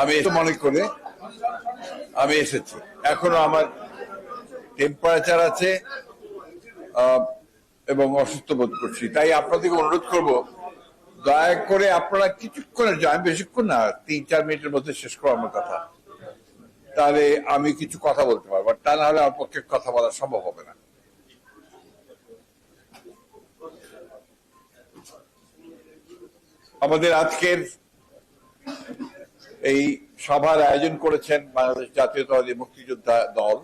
আমি মনে করে আমি এসেছি। এখনও আমার টেম্পারেচার আছে এবং অসুস্থ বোধ করছি। তাই আপনাদেরকে অনুরোধ করব, দয়া করে আপনারা কিছুক্ষণের জন্য আমি বেশিক্ষণ না তিন চার মিনিটের মধ্যে শেষ করব আমার কথা। তাহলে আমি কিছু কথা বলতে পারব, তা না হলে আমার পক্ষে কথা বলা সম্ভব হবে না। আমাদের আজকের এই সভার আয়োজন করেছেন বাংলাদেশ জাতীয়তাবাদী মুক্তিযোদ্ধা দল।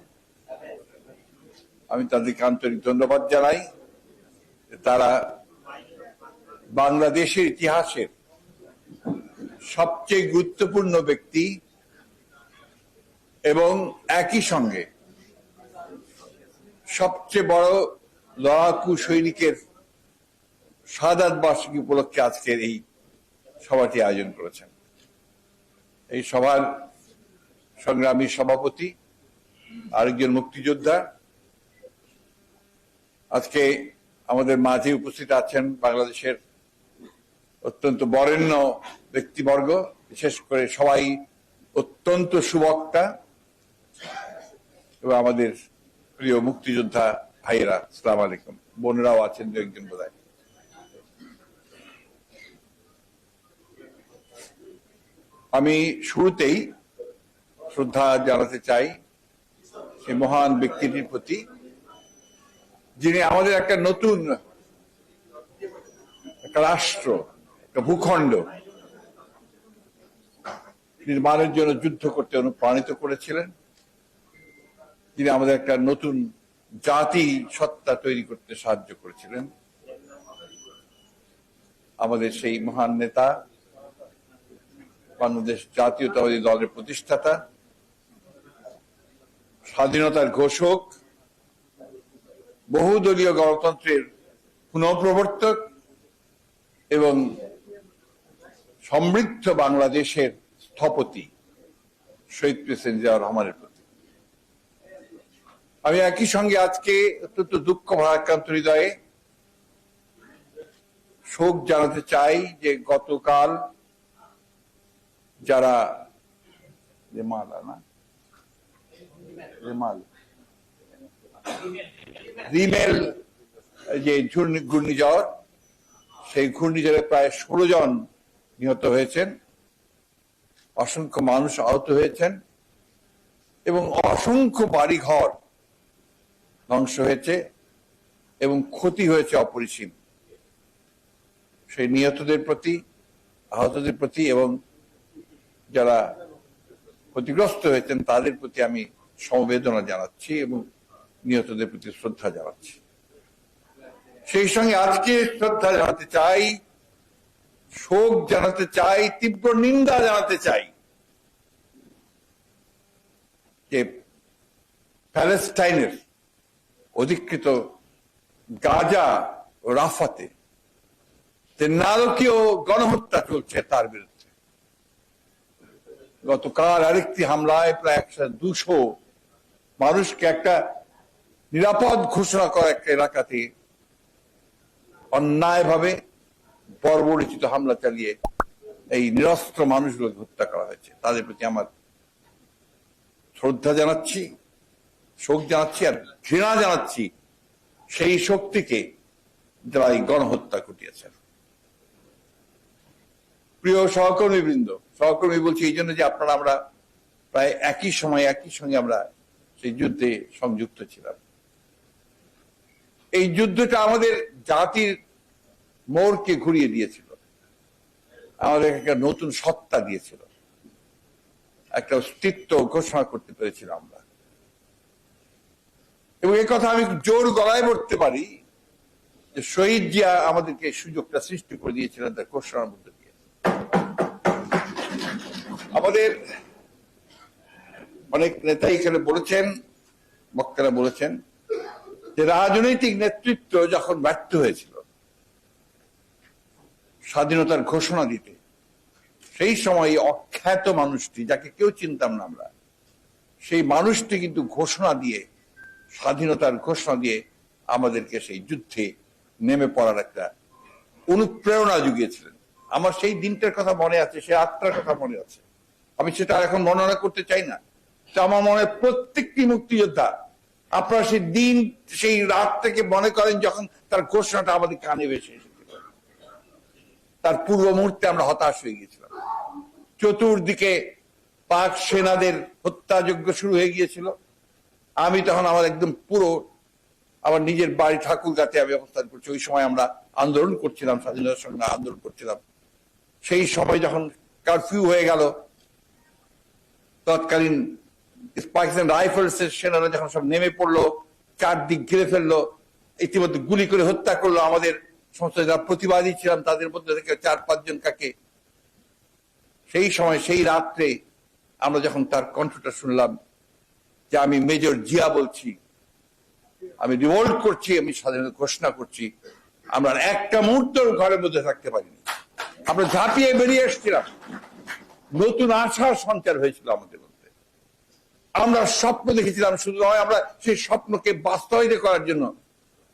আমি তাদেরকে আন্তরিক ধন্যবাদ জানাই তারা বাংলাদেশের ইতিহাসের সবচেয়ে গুরুত্বপূর্ণ ব্যক্তি এবং একই সঙ্গে সবচেয়ে বড় লড়াকু সৈনিকের সাদাত বার্ষিকী উপলক্ষে আজকের এই সভাটি আয়োজন করেছেন। এই সভার সংগ্রামী সভাপতি, আরেকজন মুক্তিযোদ্ধা। আজকে আমাদের মাঝে উপস্থিত আছেন বাংলাদেশের অত্যন্ত বরেণ্য ব্যক্তিবর্গ, বিশেষ করে সবাই অত্যন্ত সুবক্তা এবং আমাদের প্রিয় মুক্তিযোদ্ধা ভাইয়েরা সালাম আলাইকুম। বোনরাও আছেন দু একজন বোধ আমি শুরুতেই শ্রদ্ধা জানাতে চাই সেই মহান ব্যক্তিটির প্রতি, যিনি আমাদের একটা নতুন একটা রাষ্ট্র, একটা ভূখণ্ড নির্মাণের জন্য যুদ্ধ করতে অনুপ্রাণিত করেছিলেন। যিনি আমাদের একটা নতুন জাতি সত্তা তৈরি করতে সাহায্য করেছিলেন। আমাদের সেই মহান নেতা বাংলাদেশ জাতীয়তাবাদী দলের প্রতিষ্ঠাতা, স্বাধীনতার ঘোষক, বহুদলীয় গণতন্ত্রের পুনঃপ্রবর্তক এবং সমৃদ্ধ বাংলাদেশের স্থপতি শহীদ প্রেসিডেন্ট জিয়াউর রহমানের প্রতি। আমি একই সঙ্গে আজকে অত্যন্ত দুঃখ ভারাক্রান্ত হৃদয়ে শোক জানাতে চাই যে গতকাল যারা না? রিমেল। যে ঘূর্ণিঝড়, সেই ঘূর্ণিঝড়ে প্রায় ষোলো জন নিহত হয়েছেন, অসংখ্য মানুষ আহত হয়েছেন এবং অসংখ্য বাড়িঘর ধ্বংস হয়েছে এবং ক্ষতি হয়েছে অপরিসীম। সেই নিহতদের প্রতি, আহতদের প্রতি এবং যারা ক্ষতিগ্রস্ত হয়েছেন, তাদের প্রতি আমি সমবেদনা জানাচ্ছি এবং নিহতদের প্রতি শ্রদ্ধা জানাচ্ছি। সেই সঙ্গে আজকে শ্রদ্ধা জানাতে চাই, শোক জানাতে চাই, তীব্র নিন্দা জানাতে চাই যে প্যালেস্টাইনের অধিকৃত গাজা রাফাতে যে নারকীয় গণহত্যা চলছে তার বিরুদ্ধে। গতকাল আরেকটি হামলায় প্রায় একশো দুশো মানুষকে একটা নিরাপদ ঘোষণা করা একটা এলাকাতে অন্যায়ভাবে বর্বরিচিত হামলা চালিয়ে এই নিরস্ত্র মানুষগুলোকে হত্যা করা হয়েছে। তাদের প্রতি আমার শ্রদ্ধা জানাচ্ছি, শোক জানাচ্ছি আর ঘৃণা জানাচ্ছি সেই শক্তিকে যারা এই গণহত্যা ঘটিয়েছেন। প্রিয় সহকর্মী বৃন্দ সহকর্মী বলছি এই জন্য যে আপনারা আমরা প্রায় একই সময়, একই সঙ্গে আমরা সেই যুদ্ধে সংযুক্ত ছিলাম। এই যুদ্ধটা আমাদের জাতির মোড়কে ঘুরিয়ে দিয়েছিল। আমাদের একটা নতুন সত্তা দিয়েছিল। একটা অস্তিত্ব ঘোষণা করতে পেরেছিলাম আমরা। এবং এই কথা আমি জোর গলায় বলতে পারি যে শহীদ জিয়া আমাদেরকে সুযোগটা সৃষ্টি করে দিয়েছিলেন তার ঘোষণার মধ্যে আমাদের অনেক নেতাই এখানে বলেছেন, বক্তারা বলেছেন, যে রাজনৈতিক নেতৃত্ব যখন ব্যর্থ হয়েছিল, স্বাধীনতার ঘোষণা দিতে, সেই সময় অখ্যাত মানুষটি, যাকে কেউ চিনতাম না আমরা, সেই মানুষটি কিন্তু ঘোষণা দিয়ে, স্বাধীনতার ঘোষণা দিয়ে আমাদেরকে সেই যুদ্ধে নেমে পড়ার একটা অনুপ্রেরণা জুগিয়েছিলেন। আমার সেই দিনটার কথা মনে আছে, সেই আত্মার কথা মনে আছে। আমি সেটা এখন বর্ণনা করতে চাই না। আমার মনে হয় প্রত্যেকটি মুক্তিযোদ্ধা, আপনারা সেই দিন, সেই রাত থেকে মনে করেন যখন তার ঘোষণাটা আমাদের কানে এসেছিল তার পূর্ব মুহূর্তে আমরা হতাশ হয়ে গিয়েছিলাম। চতুর্দিকে পাক সেনাদের হত্যাযজ্ঞ শুরু হয়ে গিয়েছিল। আমি তখন আমার একদম পুরো আমার নিজের বাড়ি ঠাকুরগাতে আমি অবস্থান করছি। ওই সময় আমরা আন্দোলন করছিলাম স্বাধীনতার সঙ্গে আন্দোলন করছিলাম। সেই সময় যখন কারফিউ হয়ে গেল তৎকালীন পাকিস্তান রাইফেলস এর সেনারা যখন সব নেমে পড়ল, চারদিক ঘিরে ফেলল, ইতিমধ্যে গুলি করে হত্যা করল আমাদের সমস্ত যারা প্রতিবাদী ছিলাম তাদের মধ্যে থেকে চার, পাঁচজন কাকে সেই সময়, সেই রাত্রে আমরা যখন তার কণ্ঠটা শুনলাম যে আমি মেজর জিয়া বলছি, আমি রিভোল্ট করছি, আমি স্বাধীনতা ঘোষণা করছি, আমরা একটা মুহূর্ত ঘরের মধ্যে থাকতে পারিনি। আমরা ঝাঁপিয়ে বেরিয়ে এসেছিলাম। নতুন আশার সঞ্চার হয়েছিল আমাদের মধ্যে। আমরা স্বপ্ন দেখেছিলাম শুধু নয়, আমরা সেই স্বপ্নকে বাস্তবায়িত করার জন্য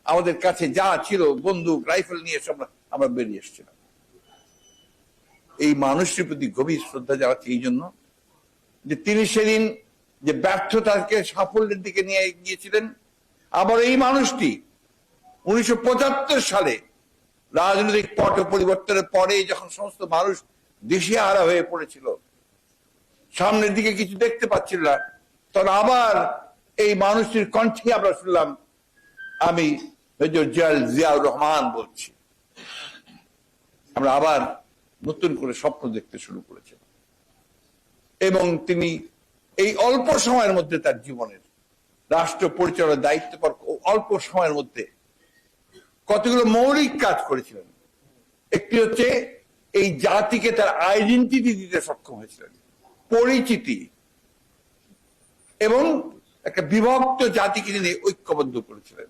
আমাদের কাছে যা ছিল, বন্দুক, রাইফেল নিয়ে এসে আমরা আমরা বেরিয়ে এসেছিলাম। এই মানুষটির প্রতি গভীর শ্রদ্ধা জানাচ্ছি এই জন্য যে তিনি সেদিন যে ব্যর্থতাকে, সাফল্যের দিকে নিয়ে গিয়েছিলেন। আবার এই মানুষটি উনিশশো পঁচাত্তর সালে রাজনৈতিক পট পরিবর্তনের পরে যখন সমস্ত মানুষ দিশেহারা হয়ে পড়েছিল। সামনের দিকে কিছু দেখতে পাচ্ছিল না। তখন আবার এই মানুষটির কণ্ঠে আমরা শুনলাম, আমি মেজর জিয়াল জিয়াউর রহমান বলছি। আমরা আবার নতুন করে স্বপ্ন দেখতে শুরু করেছিলাম। এবং তিনি এই অল্প সময়ের মধ্যে তার জীবনের রাষ্ট্র পরিচালনার দায়িত্ব অল্প সময়ের মধ্যে কতগুলো মৌলিক কাজ করেছিলেন। একটি হচ্ছে এই জাতিকে তার আইডেন্টিটি দিতে সক্ষম হয়েছিলেন। পরিচিতি। এবং একটা বিভক্ত জাতিকে তিনি ঐক্যবদ্ধ করেছিলেন।